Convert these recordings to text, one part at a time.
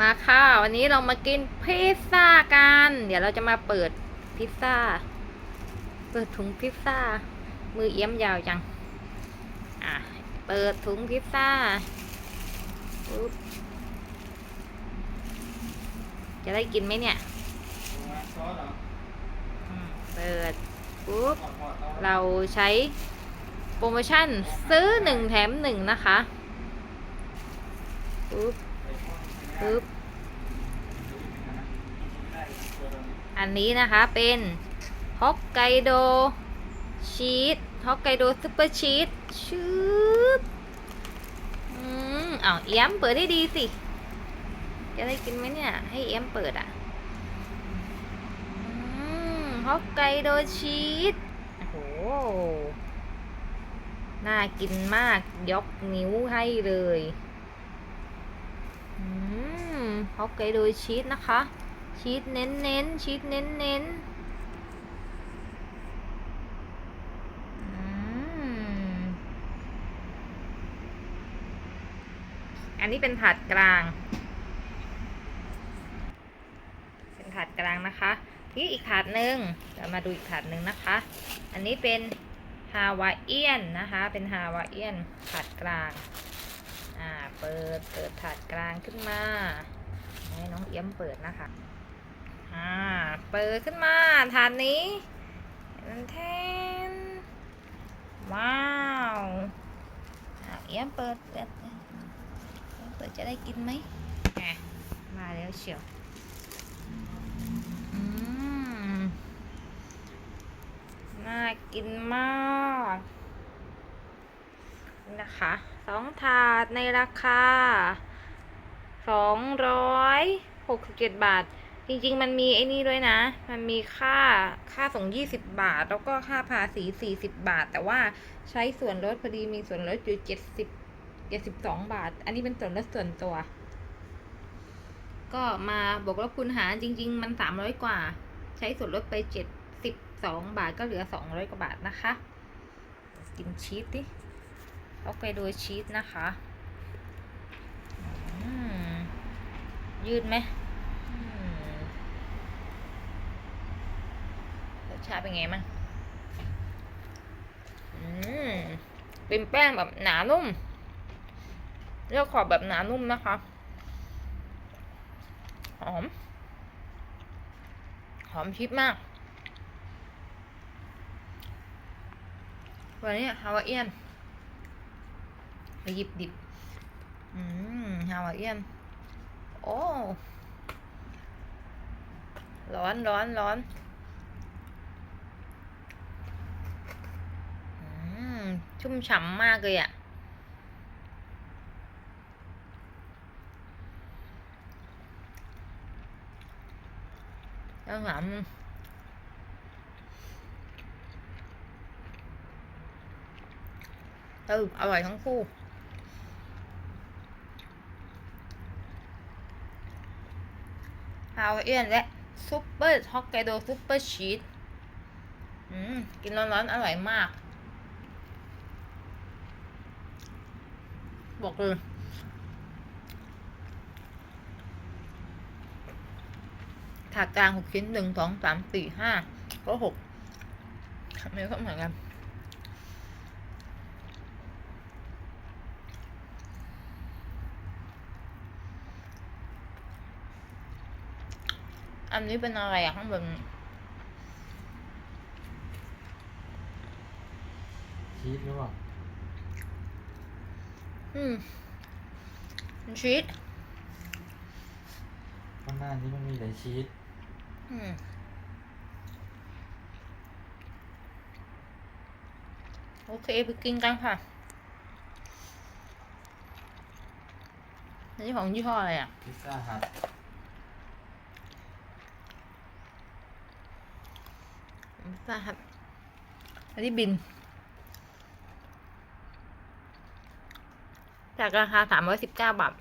มาค่ะ วันนี้เรามากินพิซซ่ากัน เดี๋ยวเราจะมาเปิดพิซซ่า เปิดถุงพิซซ่า มือเอี้ยมยาวจัง อะ เปิดถุงพิซซ่าปุ๊บจะได้กินไหมเนี่ย เปิดปุ๊บ เราใช้โปรโมชั่นซื้อหนึ่งแถมหนึ่งนะคะปุ๊บ ปุ๊บอันนี้นะคะเป็นฮอกไกโดชีสฮอกไกโดซุปเปอร์ชีสชืบอืมอ้าวเอี้ยมเปิดได้ดีสิ จะได้กินไหมเนี่ย ให้เอี้ยมเปิดอะฮอกไกโดชีสโอ้โห น่ากินมากยกนิ้วให้เลย อืมฮอกไกโดชีสนะคะ ชีสเน้นเน้นชีสเน้นเน้นอันนี้เป็นถาดกลาง เป็นถาดกลางนะคะที่อีกถาดหนึ่งเรามาดูอีกถาดหนึ่งนะคะ อันนี้เป็นฮาวาเอียนนะคะ เป็นฮาวาเอียนถาดกลาง อ่า เปิด เปิดถาดกลางขึ้นมา ให้น้องเอี้ยมเปิดนะคะ อ่า เปิดขึ้นมา ถาดนี้มันแทน ว้าวอ่าเอี้ยมเปิดเปิดเปิดจะได้กินไหมแหมาแล้วเชียวอืมน่ากินมาก นะคะ สองถาดในราคาสองร้อยหกสิบเจ็ดบาท จริง ๆ มันมีไอ้นี่ด้วยนะ มันมีค่าค่าส่งยี่สิบบาท แล้วก็ค่าภาษีสี่สิบบาท แต่ว่าใช้ส่วนลดพอดีมีส่วนลดอยู่เจ็ดสิบเจ็ดสิบสองบาท อันนี้เป็นส่วนลดส่วนตัว ก็มาบวกลบคูณหารจริง ๆ มันสามร้อยกว่า ใช้ส่วนลดไปเจ็ดสิบสองบาทก็เหลือสองร้อยกว่าบาทนะคะ กินชีสดิ เอาไปโดชีสนะคะยืดไหมรสชาติเป็นไงมั่งเป็นแป้งแบบหนานุ่มเลือกขอบแบบหนานุ่มนะคะ หอม หอมชีสมาก วันนี้ฮาวาเอียน หยิบดิบ อืมฮาวาเอียน โอ้ ร้อนร้อนร้อนอืม ชุ่มฉ่ำมากเลยอะ่ะต้องถามเอออร่อยทั้งคู่ ฮาวเอียนและซุปเปอร์ฮอกไกโดซุปเปอร์ชีสอืมกินร้อนๆ อร่อยมาก บอกเลยถาดกลางหกชิ้นหนึ่งสองสามสี่ห้าก็หกอันนี้ก็เหมือนกัน อันนี้เป็นอะไรอะข้างบนชีสหรือเปล่าอืมเป็นชีสข้างหน้านี้มันมีแต่ชีสอืมโอเคไปกินกันค่ะอันนี้ของยี่ห้ออะไรอะพิซซ่าฮัท ไม่ทราบอันนี้บิน จากราคาสามร้อยสิบเก้าบาท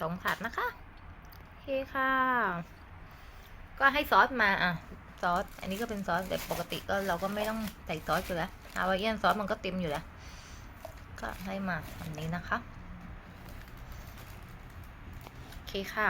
สองถาดนะคะ โอเคค่ะ ก็ให้ซอสมาอะซอส อันนี้ก็เป็นซอสแต่ปกติก็เราก็ไม่ต้องใส่ซอสอยู่แล้วฮาวายเอียนซอสมันก็เต็มอยู่แล้ว ก็ให้มาแบบนี้นะคะ โอเคค่ะ